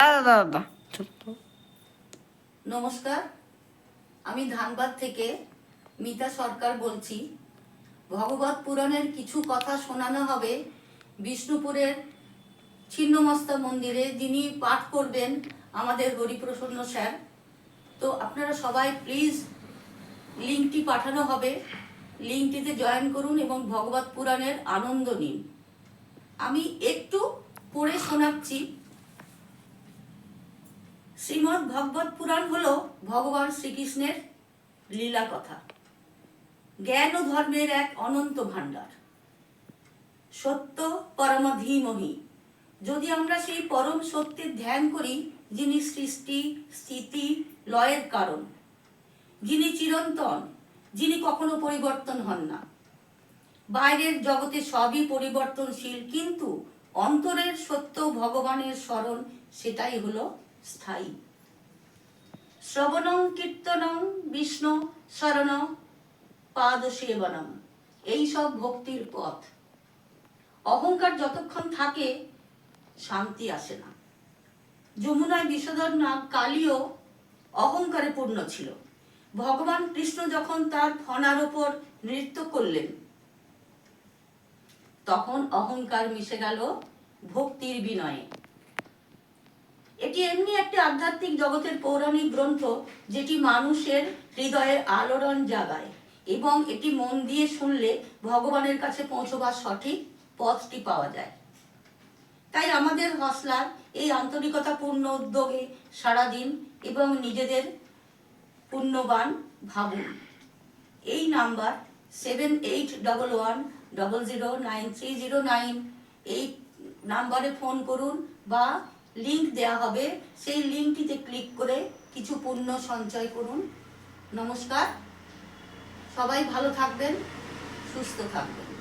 দাদা দাদা নমস্কার, আমি ধানবাদ থেকে মিতা সরকার বলছি। ভগবত পুরাণের কিছু কথা শোনানো হবে বিষ্ণুপুরের ছিন্নমস্তা মন্দিরে, যিনি পাঠ করবেন আমাদের হরিপ্রসন্ন স্যার। তো আপনারা সবাই প্লিজ লিঙ্কটি পাঠানো হবে। লিঙ্কটিতে জয়েন করুন এবং ভগবত পুরাণের আনন্দ নিন। আমি একটু পড়ে শোনাচ্ছি। শ্রীমদ্ ভগবত পুরাণ হলো ভগবান শ্রীকৃষ্ণের লীলা কথা। জ্ঞান ও ধর্মের এক অনন্ত ভাণ্ডার। সত্য পরম ধীমহি। যদি আমরা সেই পরম সত্যের ধ্যান করি, যিনি সৃষ্টি, স্থিতি, লয়ের কারণ, যিনি চিরন্তন, যিনি কখনো পরিবর্তন হন না। বাইরের জগতে সবই পরিবর্তনশীল, কিন্তু অন্তরের সত্য ভগবানের স্মরণ, সেটাই হলো স্থায়ী। শ্রবণং, কীর্তনং, বিষ্ণু, শরণ পাদ সেবনম এই সব ভক্তির পথ। অহংকার যতক্ষণ থাকে, শান্তি আসে না। যমুনায় বিষধর নাম কালীও অহংকারে পূর্ণ ছিল। ভগবান কৃষ্ণ যখন তার ফনার ওপর নৃত্য করলেন, তখন অহংকার মিশে গেল ভক্তির বিনয়ে। এটি এমনি একটি আধ্যাত্মিক জগতের পৌরাণিক গ্রন্থ যেটি মানুষের হৃদয়ের আলোড়ন জাগায় এবং এটি মন দিয়ে শুনলে ভগবানের কাছে পৌঁছবার সঠিক পথটি পাওয়া যায়। তাই আমাদের হসলার এই আন্তরিকতাপূর্ণ উদ্যোগে সারাদিন এবং নিজেদের পুণ্যবান ভাবুন। এই number seven eight double one double zero nine three zero nine এই নাম্বারে ফোন করুন বা লিংক দেওয়া হবে। সেই লিঙ্কটিতে ক্লিক করে কিছু পুণ্য সঞ্চয় করুন। নমস্কার। সবাই ভালো থাকবেন, সুস্থ থাকবেন।